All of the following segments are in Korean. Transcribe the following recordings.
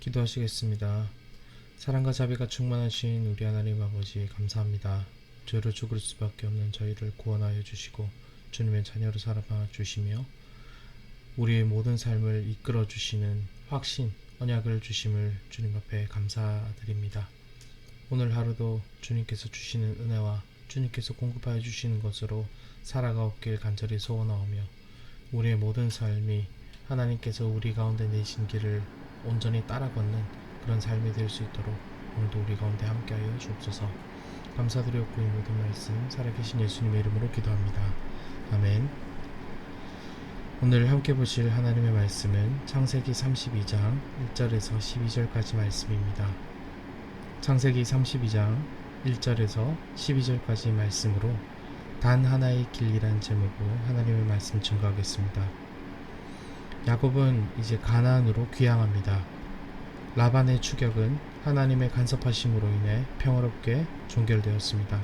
기도하시겠습니다. 사랑과 자비가 충만하신 우리 하나님 아버지 감사합니다. 죄로 죽을 수밖에 없는 저희를 구원하여 주시고 주님의 자녀로 살아봐 주시며 우리의 모든 삶을 이끌어 주시는 확신, 언약을 주심을 주님 앞에 감사드립니다. 오늘 하루도 주님께서 주시는 은혜와 주님께서 공급하여 주시는 것으로 살아가옵길 간절히 소원하오며 우리의 모든 삶이 하나님께서 우리 가운데 내신 길을 온전히 따라 걷는 그런 삶이 될 수 있도록 오늘도 우리 가운데 함께하여 주옵소서. 감사드렸고 이 모든 말씀 살아계신 예수님의 이름으로 기도합니다. 아멘. 오늘 함께 보실 하나님의 말씀은 창세기 32장 1절에서 12절까지 말씀입니다. 창세기 32장 1절에서 12절까지 말씀으로 단 하나의 길이란 제목으로 하나님의 말씀 증거하겠습니다. 야곱은 이제 가나안으로 귀향합니다. 라반의 추격은 하나님의 간섭하심으로 인해 평화롭게 종결되었습니다.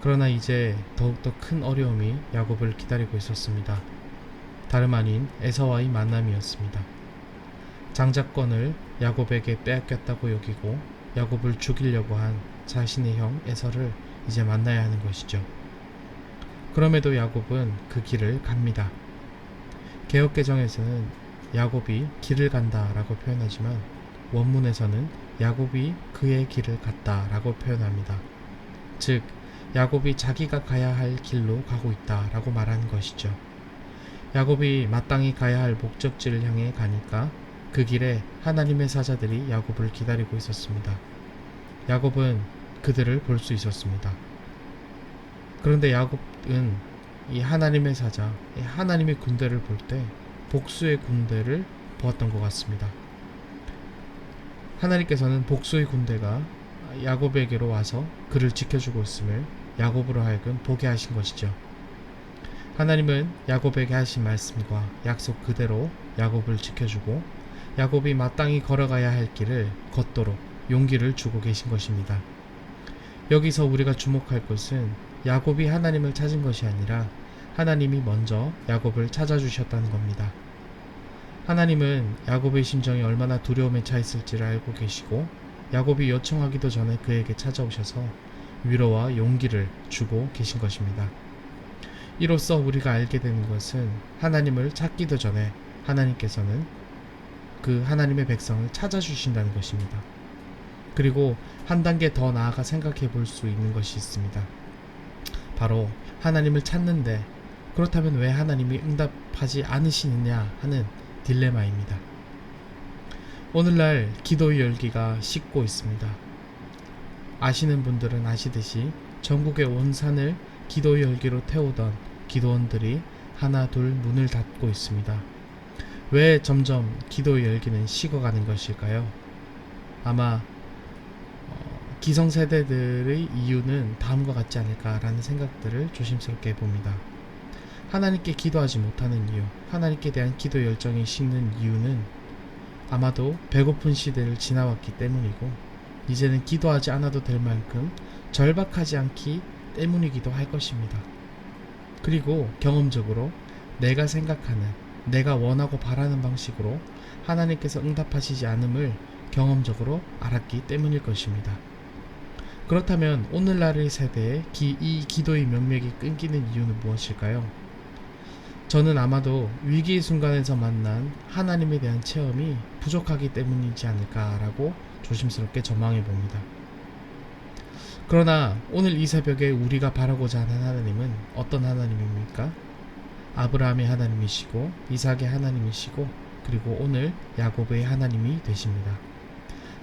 그러나 이제 더욱더 큰 어려움이 야곱을 기다리고 있었습니다. 다름 아닌 에서와의 만남이었습니다. 장자권을 야곱에게 빼앗겼다고 여기고 야곱을 죽이려고 한 자신의 형 에서를 이제 만나야 하는 것이죠. 그럼에도 야곱은 그 길을 갑니다. 개혁개정에서는 야곱이 길을 간다 라고 표현하지만 원문에서는 야곱이 그의 길을 갔다 라고 표현합니다. 즉, 야곱이 자기가 가야 할 길로 가고 있다 라고 말하는 것이죠. 야곱이 마땅히 가야 할 목적지를 향해 가니까 그 길에 하나님의 사자들이 야곱을 기다리고 있었습니다. 야곱은 그들을 볼 수 있었습니다. 그런데 야곱은 이 하나님의 사자, 이 하나님의 군대를 볼 때 복수의 군대를 보았던 것 같습니다. 하나님께서는 복수의 군대가 야곱에게로 와서 그를 지켜주고 있음을 야곱으로 하여금 보게 하신 것이죠. 하나님은 야곱에게 하신 말씀과 약속 그대로 야곱을 지켜주고 야곱이 마땅히 걸어가야 할 길을 걷도록 용기를 주고 계신 것입니다. 여기서 우리가 주목할 것은 야곱이 하나님을 찾은 것이 아니라 하나님이 먼저 야곱을 찾아주셨다는 겁니다. 하나님은 야곱의 심정이 얼마나 두려움에 차 있을지를 알고 계시고 야곱이 요청하기도 전에 그에게 찾아오셔서 위로와 용기를 주고 계신 것입니다. 이로써 우리가 알게 되는 것은 하나님을 찾기도 전에 하나님께서는 그 하나님의 백성을 찾아주신다는 것입니다. 그리고 한 단계 더 나아가 생각해 볼 수 있는 것이 있습니다. 바로 하나님을 찾는데 그렇다면 왜 하나님이 응답하지 않으시느냐 하는 딜레마입니다. 오늘날 기도의 열기가 식고 있습니다. 아시는 분들은 아시듯이 전국의 온 산을 기도의 열기로 태우던 기도원들이 하나 둘 문을 닫고 있습니다. 왜 점점 기도의 열기는 식어가는 것일까요? 아마 어, 기성세대들의 이유는 다음과 같지 않을까라는 생각들을 조심스럽게 봅니다. 하나님께 기도하지 못하는 이유, 하나님께 대한 기도 열정이 식는 이유는 아마도 배고픈 시대를 지나왔기 때문이고, 이제는 기도하지 않아도 될 만큼 절박하지 않기 때문이기도 할 것입니다. 그리고 경험적으로 내가 생각하는, 내가 원하고 바라는 방식으로 하나님께서 응답하시지 않음을 경험적으로 알았기 때문일 것입니다. 그렇다면 오늘날의 세대에 기, 이 기도의 명맥이 끊기는 이유는 무엇일까요? 저는 아마도 위기의 순간에서 만난 하나님에 대한 체험이 부족하기 때문이지 않을까라고 조심스럽게 전망해 봅니다. 그러나 오늘 이 새벽에 우리가 바라고자 하는 하나님은 어떤 하나님입니까? 아브라함의 하나님이시고 이삭의 하나님이시고 그리고 오늘 야곱의 하나님이 되십니다.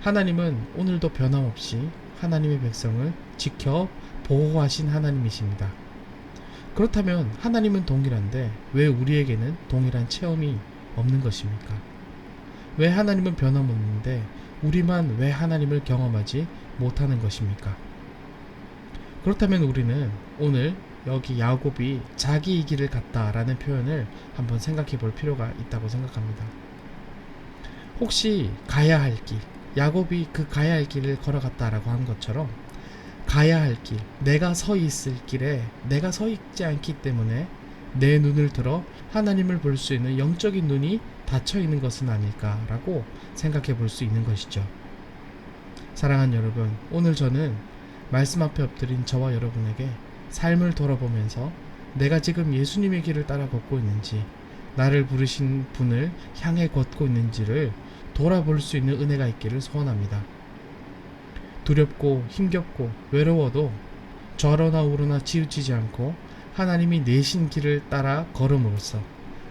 하나님은 오늘도 변함없이 하나님의 백성을 지켜 보호하신 하나님이십니다. 그렇다면 하나님은 동일한데 왜 우리에게는 동일한 체험이 없는 것입니까? 왜 하나님은 변함없는데 우리만 왜 하나님을 경험하지 못하는 것입니까? 그렇다면 우리는 오늘 여기 야곱이 자기의 길을 갔다라는 표현을 한번 생각해 볼 필요가 있다고 생각합니다. 혹시 가야 할 길, 야곱이 그 가야 할 길을 걸어갔다라고 한 것처럼 가야 할 길, 내가 서 있을 길에 내가 서 있지 않기 때문에 내 눈을 들어 하나님을 볼 수 있는 영적인 눈이 닫혀 있는 것은 아닐까라고 생각해 볼 수 있는 것이죠. 사랑하는 여러분, 오늘 저는 말씀 앞에 엎드린 저와 여러분에게 삶을 돌아보면서 내가 지금 예수님의 길을 따라 걷고 있는지, 나를 부르신 분을 향해 걷고 있는지를 돌아볼 수 있는 은혜가 있기를 소원합니다. 두렵고 힘겹고 외로워도 좌로나 우로나 치우치지 않고 하나님이 내신 길을 따라 걸음으로써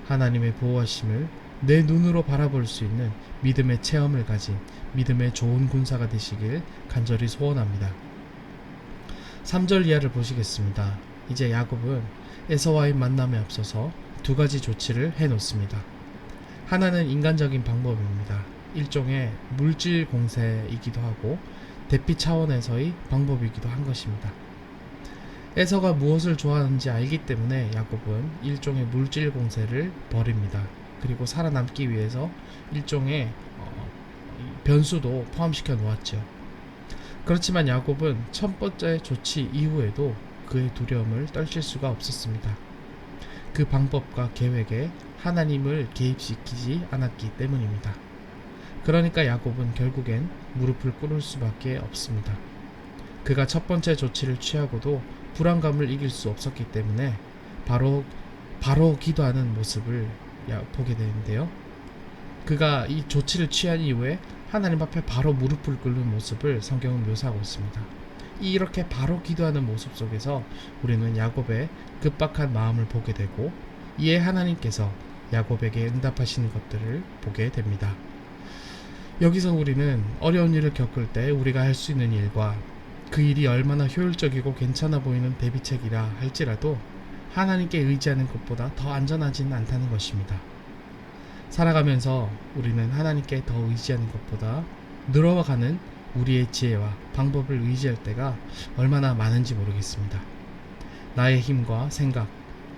하나님의 보호하심을 내 눈으로 바라볼 수 있는 믿음의 체험을 가진 믿음의 좋은 군사가 되시길 간절히 소원합니다. 3절 이하를 보시겠습니다. 이제 야곱은 에서와의 만남에 앞서서 두 가지 조치를 해 놓습니다. 하나는 인간적인 방법입니다. 일종의 물질 공세이기도 하고 대피 차원에서의 방법이기도 한 것입니다. 에서가 무엇을 좋아하는지 알기 때문에 야곱은 일종의 물질 공세를 벌입니다. 그리고 살아남기 위해서 일종의 어, 변수도 포함시켜 놓았죠. 그렇지만 야곱은 첫 번째 조치 이후에도 그의 두려움을 떨칠 수가 없었습니다. 그 방법과 계획에 하나님을 개입시키지 않았기 때문입니다. 그러니까 야곱은 결국엔 무릎을 꿇을 수밖에 없습니다. 그가 첫 번째 조치를 취하고도 불안감을 이길 수 없었기 때문에 바로 바로 기도하는 모습을 야- 보게 되는데요. 그가 이 조치를 취한 이후에 하나님 앞에 바로 무릎을 꿇는 모습을 성경은 묘사하고 있습니다. 이렇게 바로 기도하는 모습 속에서 우리는 야곱의 급박한 마음을 보게 되고 이에 하나님께서 야곱에게 응답하시는 것들을 보게 됩니다. 여기서 우리는 어려운 일을 겪을 때 우리가 할 수 있는 일과 그 일이 얼마나 효율적이고 괜찮아 보이는 대비책이라 할지라도 하나님께 의지하는 것보다 더 안전하지는 않다는 것입니다. 살아가면서 우리는 하나님께 더 의지하는 것보다 늘어가는 우리의 지혜와 방법을 의지할 때가 얼마나 많은지 모르겠습니다. 나의 힘과 생각,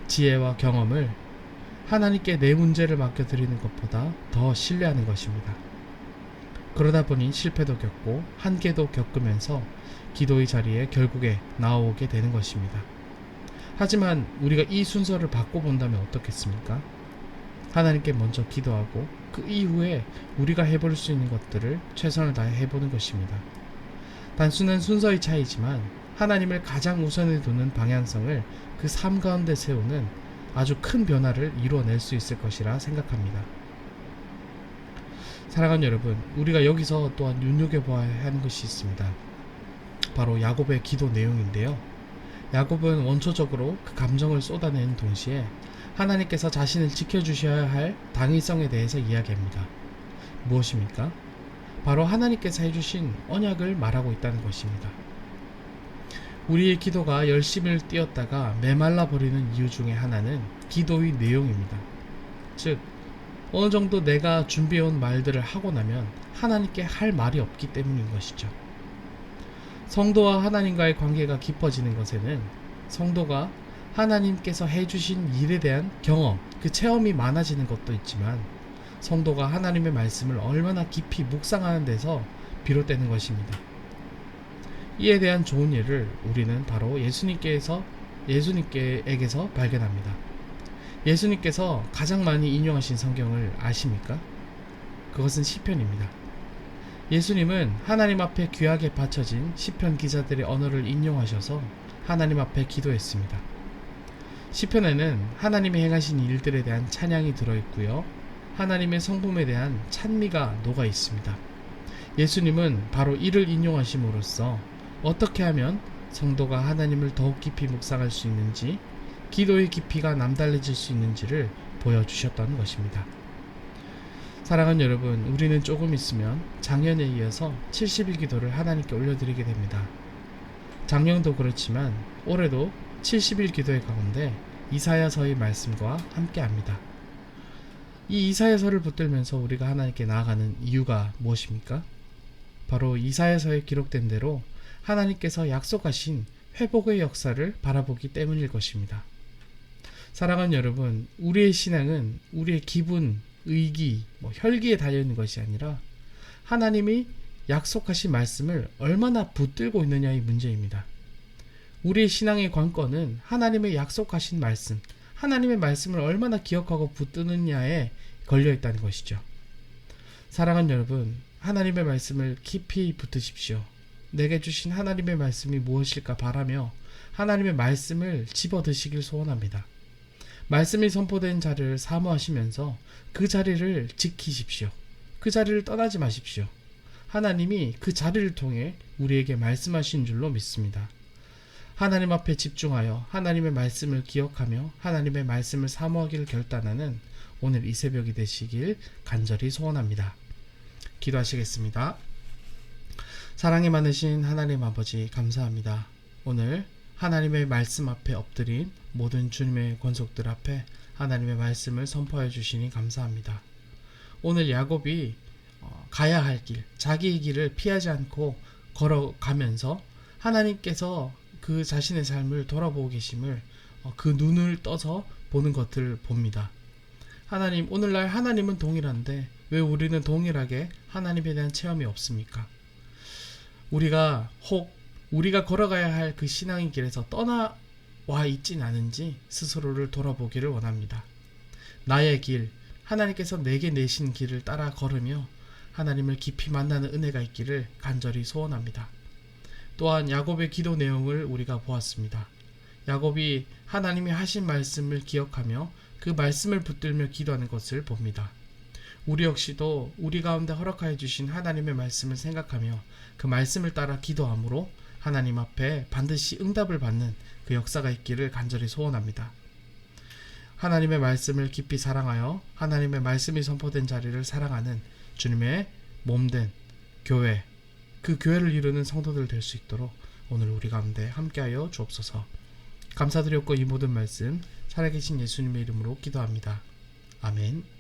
지혜와 경험을 하나님께 내 문제를 맡겨드리는 것보다 더 신뢰하는 것입니다. 그러다 보니 실패도 겪고 한계도 겪으면서 기도의 자리에 결국에 나오게 되는 것입니다. 하지만 우리가 이 순서를 바꿔본다면 어떻겠습니까? 하나님께 먼저 기도하고 그 이후에 우리가 해볼 수 있는 것들을 최선을 다해 해보는 것입니다. 단순한 순서의 차이지만 하나님을 가장 우선에 두는 방향성을 그 삶 가운데 세우는 아주 큰 변화를 이루어낼 수 있을 것이라 생각합니다. 사랑하는 여러분, 우리가 여기서 또한 눈여겨봐야 하는 것이 있습니다. 바로 야곱의 기도 내용인데요. 야곱은 원초적으로 그 감정을 쏟아내는 동시에 하나님께서 자신을 지켜주셔야 할 당위성에 대해서 이야기합니다. 무엇입니까? 바로 하나님께서 해주신 언약을 말하고 있다는 것입니다. 우리의 기도가 열심을 띄었다가 메말라 버리는 이유 중에 하나는 기도의 내용입니다. 즉, 어느 정도 내가 준비해온 말들을 하고 나면 하나님께 할 말이 없기 때문인 것이죠. 성도와 하나님과의 관계가 깊어지는 것에는 성도가 하나님께서 해주신 일에 대한 경험, 그 체험이 많아지는 것도 있지만 성도가 하나님의 말씀을 얼마나 깊이 묵상하는 데서 비롯되는 것입니다. 이에 대한 좋은 예를 우리는 바로 예수님께서 예수님께에게서 발견합니다. 예수님께서 가장 많이 인용하신 성경을 아십니까? 그것은 시편입니다. 예수님은 하나님 앞에 귀하게 바쳐진 시편 기자들의 언어를 인용하셔서 하나님 앞에 기도했습니다. 시편에는 하나님이 행하신 일들에 대한 찬양이 들어 있고요. 하나님의 성품에 대한 찬미가 녹아 있습니다. 예수님은 바로 이를 인용하심으로써 어떻게 하면 성도가 하나님을 더욱 깊이 묵상할 수 있는지 기도의 깊이가 남달라질 수 있는지를 보여주셨다는 것입니다. 사랑하는 여러분, 우리는 조금 있으면 작년에 이어서 70일 기도를 하나님께 올려드리게 됩니다. 작년도 그렇지만 올해도 70일 기도의 가운데 이사야서의 말씀과 함께 합니다. 이 이사야서를 붙들면서 우리가 하나님께 나아가는 이유가 무엇입니까? 바로 이사야서에 기록된 대로 하나님께서 약속하신 회복의 역사를 바라보기 때문일 것입니다. 사랑하는 여러분, 우리의 신앙은 우리의 기분, 의기, 뭐 혈기에 달려 있는 것이 아니라 하나님이 약속하신 말씀을 얼마나 붙들고 있느냐의 문제입니다. 우리의 신앙의 관건은 하나님의 약속하신 말씀, 하나님의 말씀을 얼마나 기억하고 붙드느냐에 걸려 있다는 것이죠. 사랑하는 여러분, 하나님의 말씀을 깊이 붙드십시오. 내게 주신 하나님의 말씀이 무엇일까 바라며 하나님의 말씀을 집어 드시길 소원합니다. 말씀이 선포된 자리를 사모하시면서 그 자리를 지키십시오. 그 자리를 떠나지 마십시오. 하나님이 그 자리를 통해 우리에게 말씀하신 줄로 믿습니다. 하나님 앞에 집중하여 하나님의 말씀을 기억하며 하나님의 말씀을 사모하기를 결단하는 오늘 이 새벽이 되시길 간절히 소원합니다. 기도하시겠습니다. 사랑이 많으신 하나님 아버지 감사합니다. 오늘 하나님의 말씀 앞에 엎드린 모든 주님의 권속들 앞에 하나님의 말씀을 선포해 주시니 감사합니다. 오늘 야곱이 어, 가야 할 길, 자기의 길을 피하지 않고 걸어가면서 하나님께서 그 자신의 삶을 돌아보고 계심을 어, 그 눈을 떠서 보는 것을 봅니다. 하나님, 오늘날 하나님은 동일한데 왜 우리는 동일하게 하나님에 대한 체험이 없습니까? 우리가 혹 우리가 걸어가야 할 그 신앙의 길에서 떠나와 있진 않은지 스스로를 돌아보기를 원합니다. 나의 길, 하나님께서 내게 내신 길을 따라 걸으며 하나님을 깊이 만나는 은혜가 있기를 간절히 소원합니다. 또한 야곱의 기도 내용을 우리가 보았습니다. 야곱이 하나님이 하신 말씀을 기억하며 그 말씀을 붙들며 기도하는 것을 봅니다. 우리 역시도 우리 가운데 허락하여 주신 하나님의 말씀을 생각하며 그 말씀을 따라 기도함으로 하나님 앞에 반드시 응답을 받는 그 역사가 있기를 간절히 소원합니다. 하나님의 말씀을 깊이 사랑하여 하나님의 말씀이 선포된 자리를 사랑하는 주님의 몸된 교회, 그 교회를 이루는 성도들 될 수 있도록 오늘 우리 가운데 함께하여 주옵소서. 감사드렸고 이 모든 말씀 살아계신 예수님의 이름으로 기도합니다. 아멘.